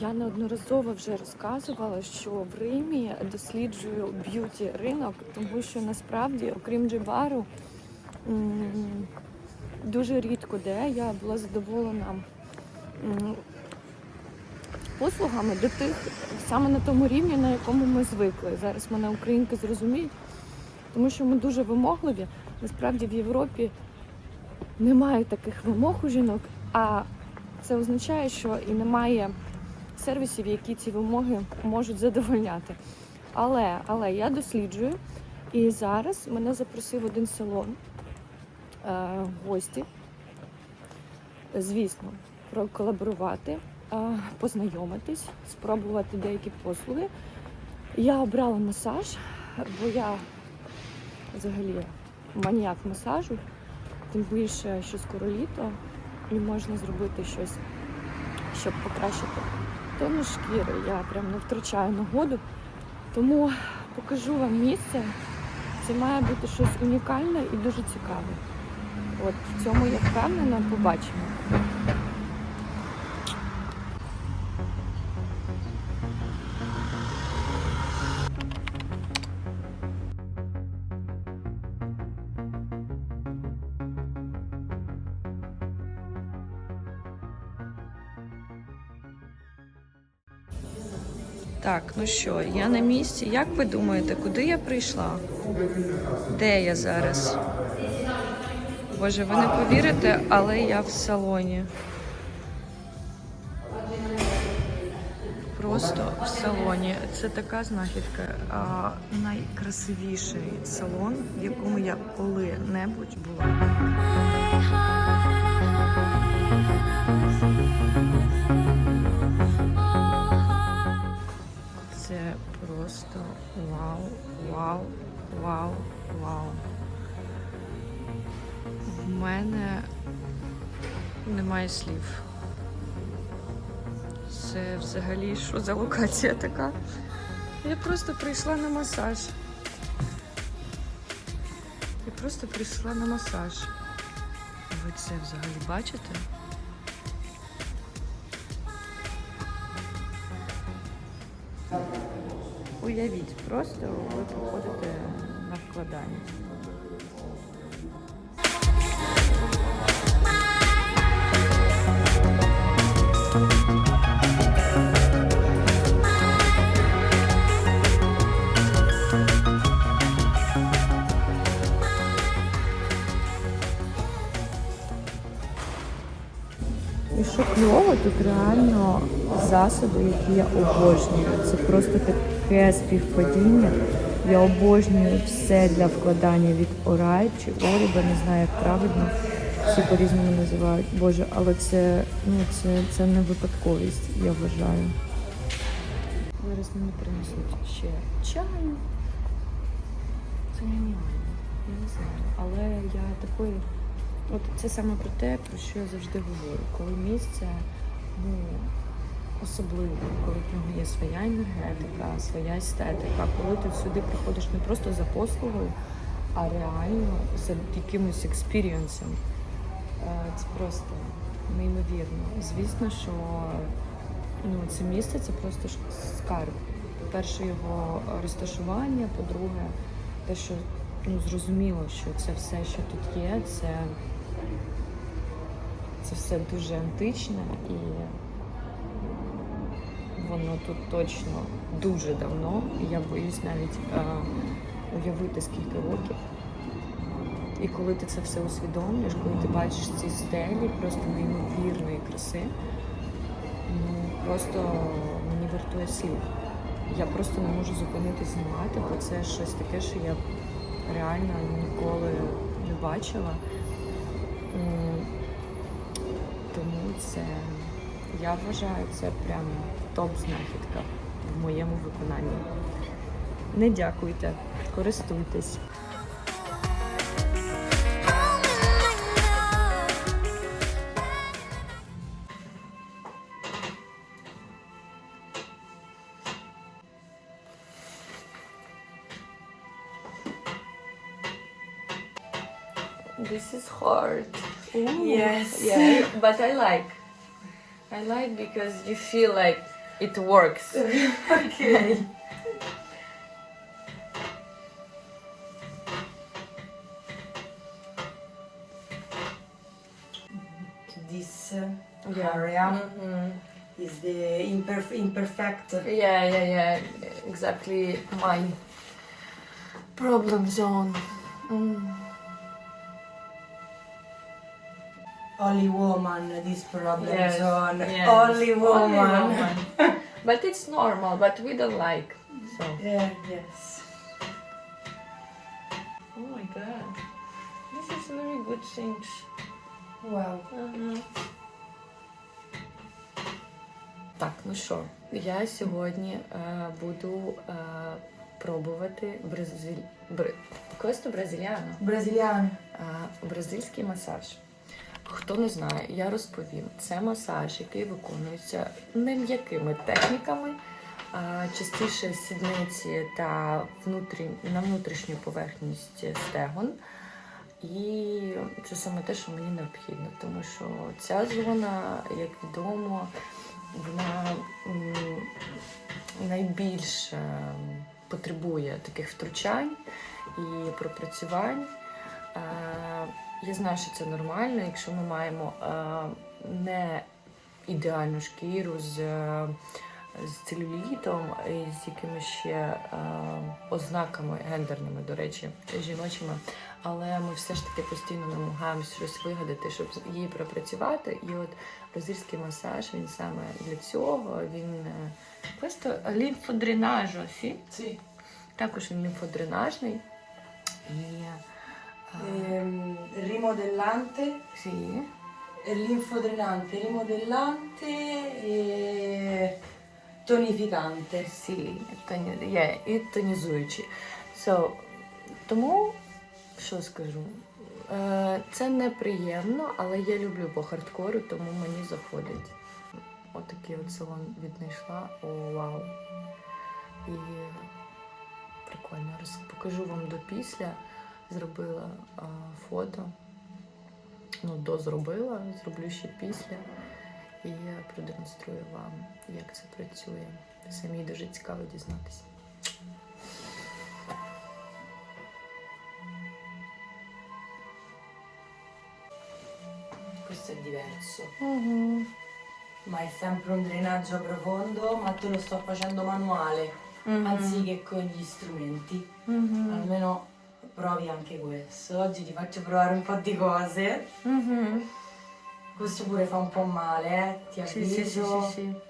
Я неодноразово вже розказувала, що в Римі досліджую б'юті ринок, тому що насправді, окрім джибару, дуже рідко де я була задоволена послугами до тих саме на тому рівні, на якому ми звикли. Зараз мене українки зрозуміють, тому що ми дуже вимогливі. Насправді в Європі немає таких вимог у жінок, а це означає, що і немає сервісів, які ці вимоги можуть задовольняти. Але, але я досліджую, і зараз мене запросив один салон е, гості. Звісно, проколаборувати, е, познайомитись, спробувати деякі послуги. Я обрала масаж, бо я взагалі маніяк масажу, тим більше, що скоро літо, і можна зробити щось, щоб покращити тону шкіри. Я прям не втрачаю нагоду. Тому покажу вам місце. Це має бути щось унікальне і дуже цікаве. От в цьому я впевнена, побачимо. Так, ну що, я на місці. Як ви думаєте, куди я прийшла? Де я зараз? Боже, ви не повірите, але я в салоні. Просто в салоні. Це така знахідка. А, найкрасивіший салон, в якому я коли-небудь була. Просто вау, вау, вау, вау. В мене немає слів. Це взагалі що за локація така? Я просто прийшла на масаж. Я просто прийшла на масаж. Ви це взагалі бачите? Уявіть, просто ви приходите на вкладання. І що кльово, тут реально засоби, які я обожнюю. Це просто таке співпадіння. Я обожнюю все для вкладання від Орай чи Оріба, не знаю, як правильно. Всі по-різному називають. Боже, але це, ну, це, це не випадковість, я вважаю. Зараз мені принесуть ще чаю. Це геніально. Я не знаю. Але я такої. От це саме про те, про що я завжди говорю. Коли місце ну, особливе, коли в нього є своя енергетика, своя естетика, коли ти сюди приходиш не просто за послугою, а реально за якимось експірієнсом. Е, Це просто неймовірно. Звісно, що ну, це місце це просто скарб. По-перше, його розташування, по-друге, те, що ну, зрозуміло, що це все, що тут є, це, це все дуже античне і воно тут точно дуже давно. Я боюсь навіть е, уявити скільки років. І коли ти це все усвідомлюєш, коли ти бачиш ці стелі просто неймовірної краси, ну просто мені вартує слів. Я просто не можу зупинитись знімати, бо це щось таке, що я реально ніколи не бачила. Тому це, я вважаю, це прям топ-знахідка в моєму виконанні. Не дякуйте, користуйтесь. This is hard. Ooh. Yes. Yeah, but I like. I like because you feel like It works. Okay. This uh, Yeah. area Mhm. is the imperf- imperfect. Yeah, yeah, yeah. Exactly my problem zone. Mm. Only woman, this problem Yes, zone. yes. Only woman. Only woman. but it's normal, but we don't like. So. Yeah, yes. Oh my god. This is very good things. Wow. Так, ну що, я сьогодні е, буду е, пробувати бразиль... Бр... Questo бразильяно. Brasiliano. Е, бразильський масаж. Хто не знає, я розповім. Це масаж, який виконується не м'якими техніками, а частіше сідниці та внутрі... на внутрішню поверхність стегон. І це саме те, що мені необхідно, тому що ця зона, як відомо, вона найбільше потребує таких втручань і пропрацювань. Я знаю, що це нормально, якщо ми маємо е, не ідеальну шкіру з, е, з целюлітом і з якимись ще е, ознаками гендерними, до речі, жіночими. Але ми все ж таки постійно намагаємося щось вигадати, щоб її пропрацювати. І от бразильський масаж він саме для цього. Він просто? Sì. Також він лімфодренажний. І Ehm, rimodellante, сі. linfodrenante, rimodellante e tonificante. Сі, тоні, є, і тонізуючі. So, тому, що скажу, е, це неприємно, але я люблю по хардкору, тому мені заходить. Отакий от салон віднайшла. О, вау. І прикольно. Роз, покажу вам до після. Зробила фото. Ну, до зробила, зроблю ще після. І я продемонструю вам, як це працює. Самі дуже цікаво дізнатися. Questo è diverso. Угу. Ma è sempre un drenaggio profondo, ma te lo sto facendo manuale, anziché con gli strumenti. Almeno provi anche questo. Oggi ti faccio provare un po' di cose. Questo pure fa un po' male, eh? Ti Sì, avviso. sì, sì, sì, sì.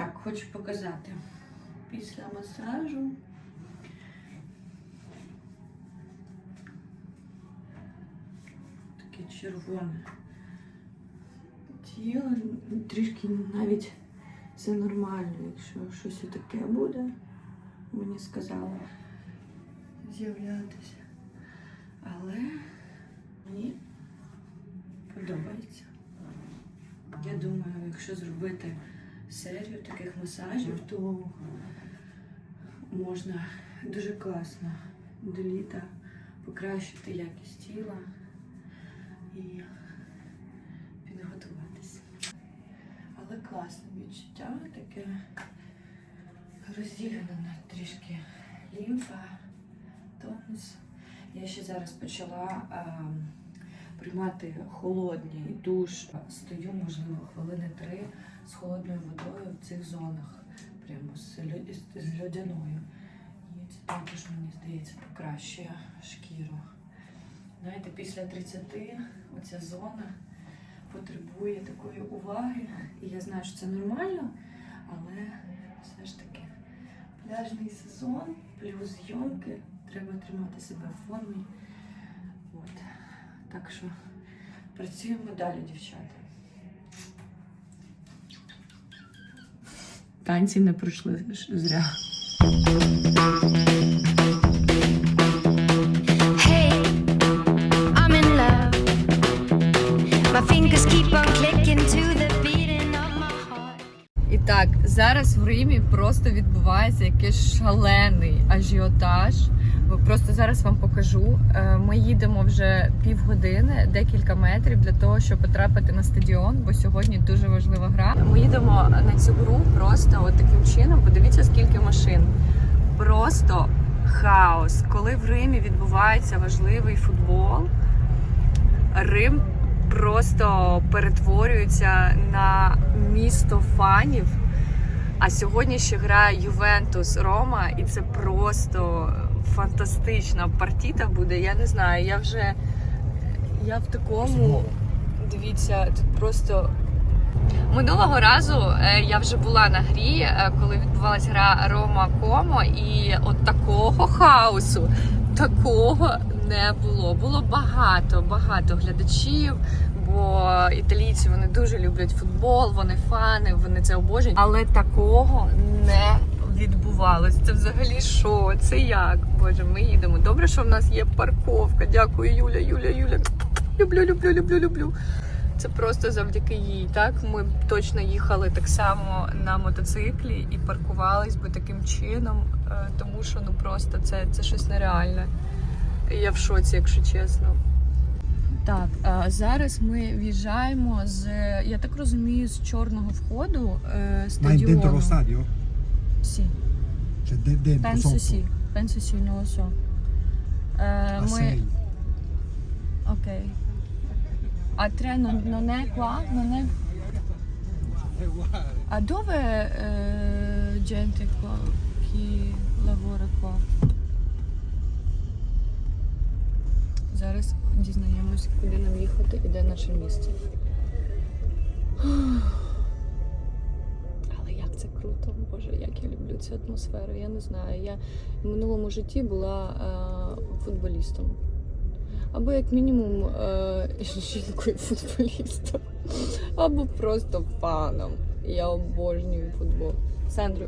Так, хочу показати. Після масажу. Таке червоне. Тіло трішки навіть це нормально, якщо щось таке буде, мені сказали з'являтися. Але мені подобається. Я думаю, якщо зробити серію таких масажів, то можна дуже класно до літа покращити якість тіла і підготуватися. Але класне відчуття, таке розділена трішки лімфа, тонус. Я ще зараз почала ем, приймати холодний душ. Стою, можливо, хвилини три з холодною водою в цих зонах, прямо з, з льодяною. І це також, мені здається, покращує шкіру. Знаєте, після 30 оця зона потребує такої уваги. І я знаю, що це нормально, але все ж таки пляжний сезон плюс зйомки. Треба тримати себе в формі. Так що працюємо далі, дівчата. Танці не пройшли зря. І так, зараз в Римі просто відбувається якийсь шалений ажіотаж. Просто зараз вам покажу. Е, Ми їдемо вже півгодини, декілька метрів для того, щоб потрапити на стадіон, бо сьогодні дуже важлива гра. Ми їдемо на цю гру просто от таким чином. Подивіться, скільки машин. Просто хаос. Коли в Римі відбувається важливий футбол, Рим просто перетворюється на місто фанів. А сьогодні ще грає Ювентус Рома, і це просто фантастична партіта буде. Я не знаю, я вже я в такому. Дивіться, тут просто. Минулого разу е, я вже була на грі, е, коли відбувалася гра Рома Комо, і от такого хаосу, такого не було. Було багато, багато глядачів, бо італійці вони дуже люблять футбол, вони фани, вони це обожнюють. Але такого не відбувалось. Це взагалі що? Це як? Боже, ми їдемо. Добре, що в нас є парковка. Дякую, Юля, Юля, Юля. Люблю, люблю, люблю, люблю. Це просто завдяки їй. Так ми точно їхали так само на мотоциклі і паркувались би таким чином, е, тому що ну просто це, це щось нереальне. Я в шоці, якщо чесно. Так, зараз ми в'їжджаємо з, я так розумію, з чорного входу е, стадіону. Sì, Cioè de- dentro, penso sotto? sì, penso sì, non lo so. Е, A sei. Ok. A tre non, non è qua? Non è... A dove eh, gente qua, chi lavora qua? Зараз дізнаємось, куди нам їхати і де наше місце. Круто, Боже, як я люблю цю атмосферу. Я не знаю. Я в минулому житті була е, футболістом. Або як мінімум е, жінкою футболістом, або просто фаном. Я обожнюю футбол. Сандро,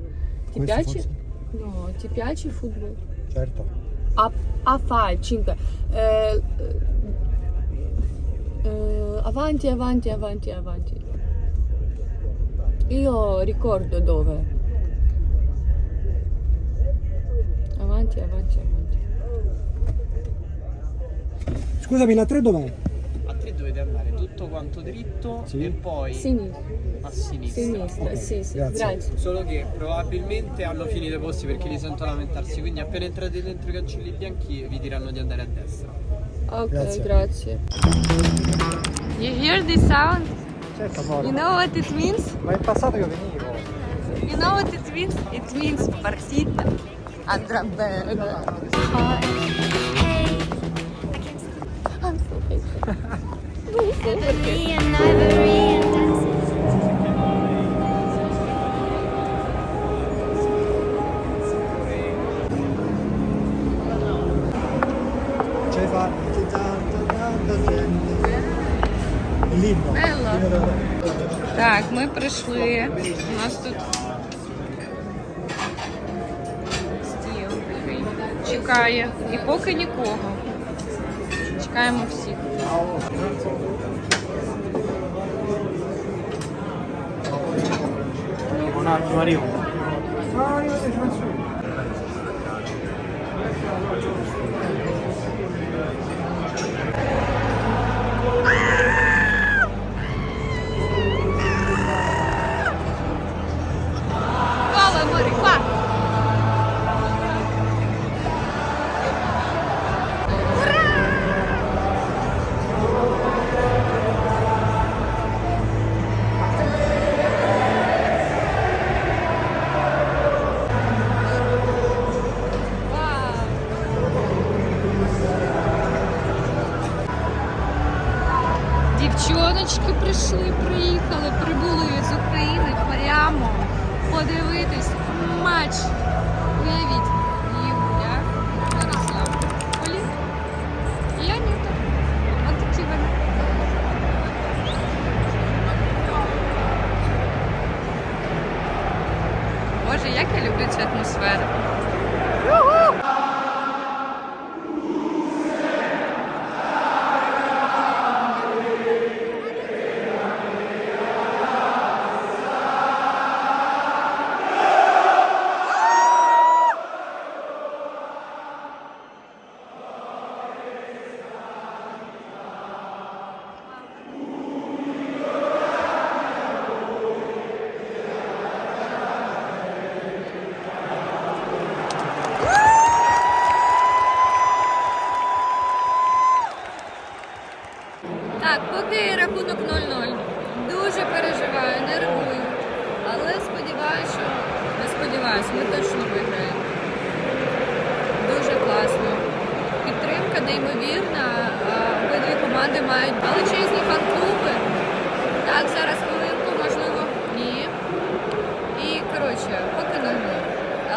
ti Questo piace? forse? No, ti piace il football? Certo. A, a fai 5. Io ricordo dove. Avanti, avanti, avanti. Scusami, la 3 dov'è? A tre dovete andare tutto quanto dritto Sì. e poi Sinistra. a sinistra. Sinistra, Ok, sì, sì. grazie. Grazie. Solo che probabilmente hanno finito i posti perché li sento lamentarsi, quindi appena entrate dentro i cancelli bianchi vi diranno di andare a destra. Okay, Grazie. grazie. You hear this sound? Certo, You know what it means? Ma in passato io venivo. You know what it means? It means partita andrà bene. Hey, I'm so прийшли. У нас тут стіл. Чекає. І поки нікого. Чекаємо всіх. Un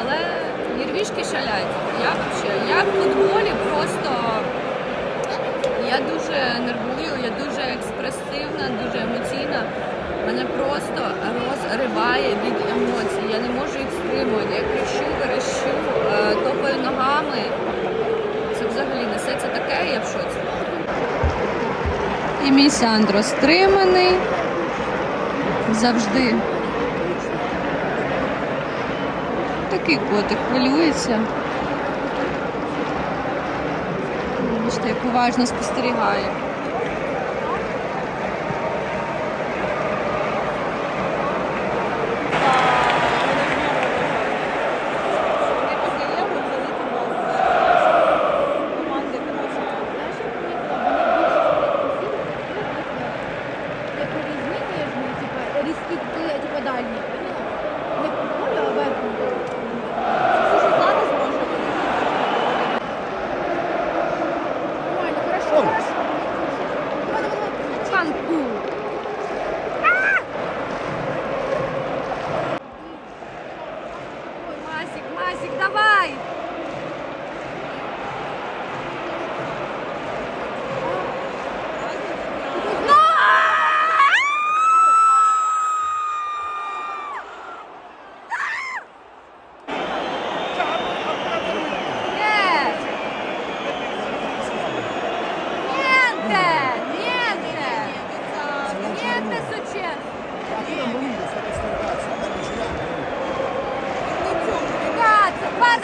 Але нервішки шалять. Я взагалі, я в футболі просто. Я дуже нервую, я дуже експресивна, дуже емоційна. Мене просто розриває від емоцій. Я не можу їх стримувати. Я кричу, верещу, е, топаю ногами. Це взагалі несеться таке, я в шоці. І мій Сандро стриманий. Завжди. Такий котик хвилюється. Бачите, як уважно спостерігає.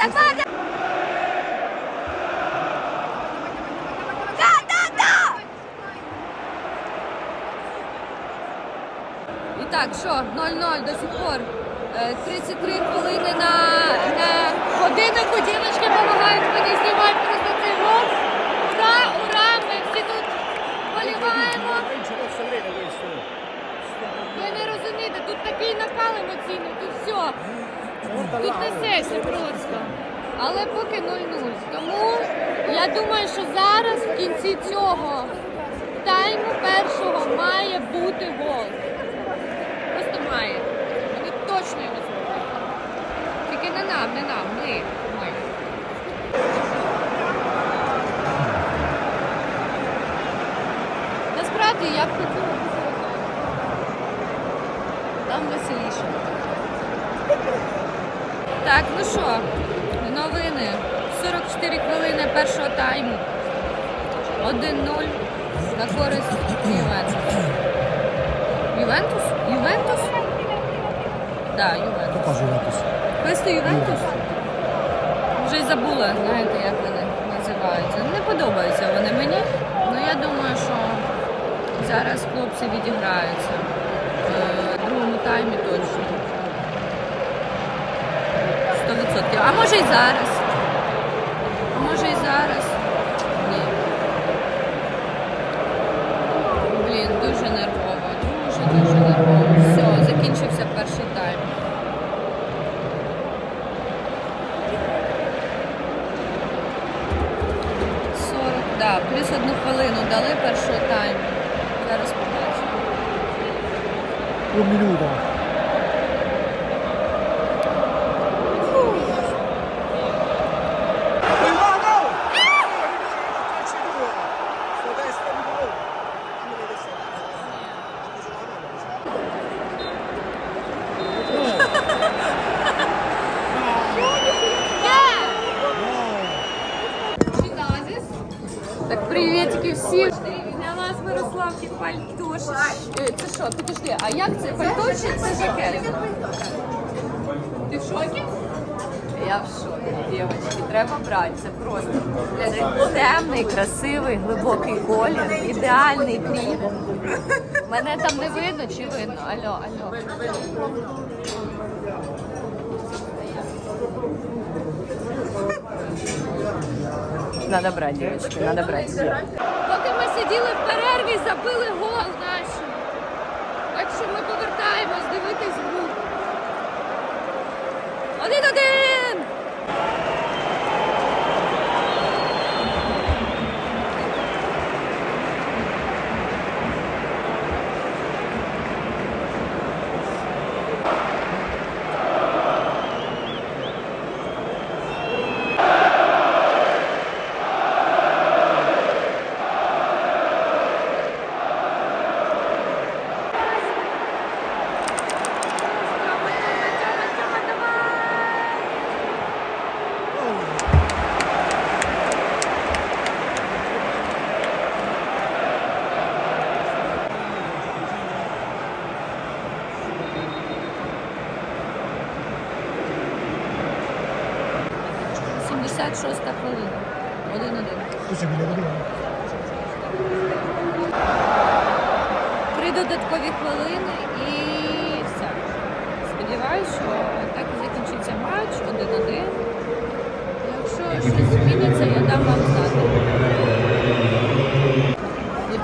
І так, що, 0-0 до сих пор. Е, 33 хвилини на, годиннику. Дівчатки допомагають мені знімати просто цей гол. Ура, ура! Ми всі тут боліваємо. Ви не розумієте, тут такий накал емоційний, тут все. Тут несеться просто. Але поки 0-0. Тому я думаю, що зараз в кінці цього тайму першого має бути гол. Просто має. Вони точно його зроблять. Тільки не нам, не нам, ми. Насправді я б хотіла. Там веселіше. Так, ну що, новини. 44 хвилини першого тайму. 1-0 на користь Ювентус. Ювентус? Ювентус? Да, Ювентус. Хто каже Ювентус? Квесто Ювентус? Вже й забула, знаєте, як вони називаються. Не подобаються вони мені. Ну я думаю, що зараз хлопці відіграються. Е, В другому таймі точно. А може і зараз. А може і зараз. Ні. Блін, дуже нервово. Дуже, дуже нервово. Все, закінчився перший тайм. Да, плюс одну хвилину дали першого тайму. Зараз побачимо minuto. Так, привітики всім! Для вас Мирославки пальтош. Е, Це що, підожди, а як це пальто чи це жакет? Ти в шокі? Я в шокі, дівчатки, треба брати. Це просто темний, красивий, глибокий колір, ідеальний кріп. Мене там не видно чи видно? Алло, алло. Надо брати, дівчатки, надо брати. Поки ми сиділи в перерві, забили гол наші. Так що ми повертаємось дивитись гру. Один-один! Сімдесят шоста хвилина. Один-один. Scusi, mi devo dire? Три додаткові хвилини і все. Сподіваюсь, що так і закінчиться матч один-один. Якщо щось зміниться, я дам вам знати.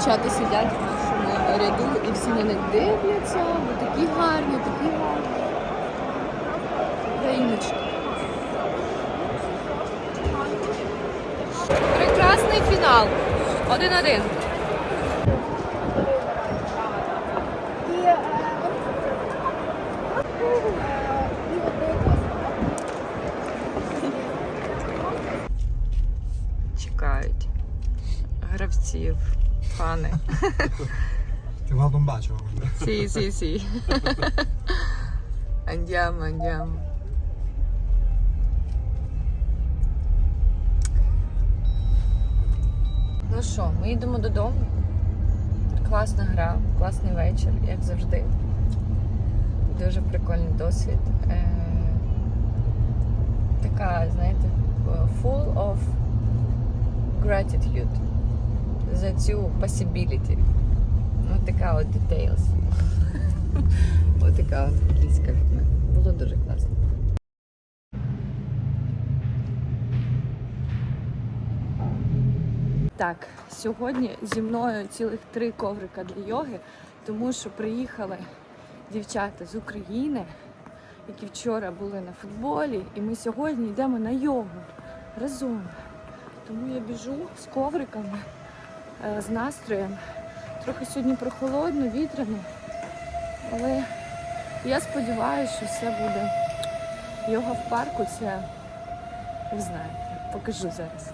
Дівчата сидять в нашому ряду і всі на них дивляться, бо такі гарні, такі гарні. Україночки. Прекрасний фінал. Один-один. Mando un bacio. Sì, sì, sì. andiamo, andiamo. Ну що, ми йдемо додому. Класна гра, класний вечір, як завжди. Дуже прикольний досвід. Е, така, знаєте, full of gratitude за цю possibility. Така от details. Ось така от англійська від мене. Було дуже класно. Так, сьогодні зі мною цілих три коврика для йоги, тому що приїхали дівчата з України, які вчора були на футболі, і ми сьогодні йдемо на йогу разом. Тому я біжу з ковриками, е, з настроєм. Трохи сьогодні прохолодно, вітряно, але я сподіваюся, що все буде. Йога в парку це ви знаєте, покажу зараз.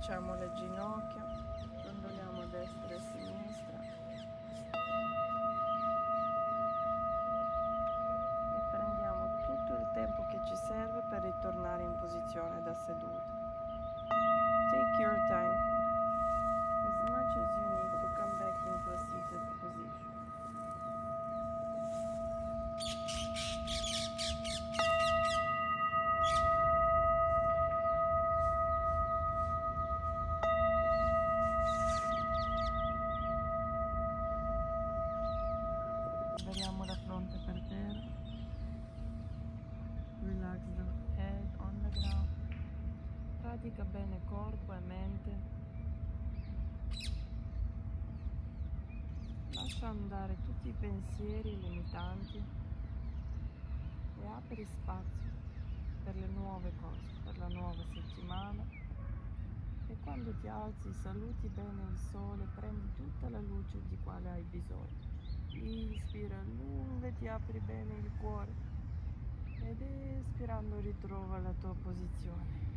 Facciamo le ginocchia, Pratica bene corpo e mente. Lascia andare tutti i pensieri limitanti e apri spazio per le nuove cose, per la nuova settimana. E quando ti alzi saluti bene il sole, prendi tutta la luce di quale hai bisogno. Ispira lungo ti apri bene il cuore ed espirando ritrova la tua posizione.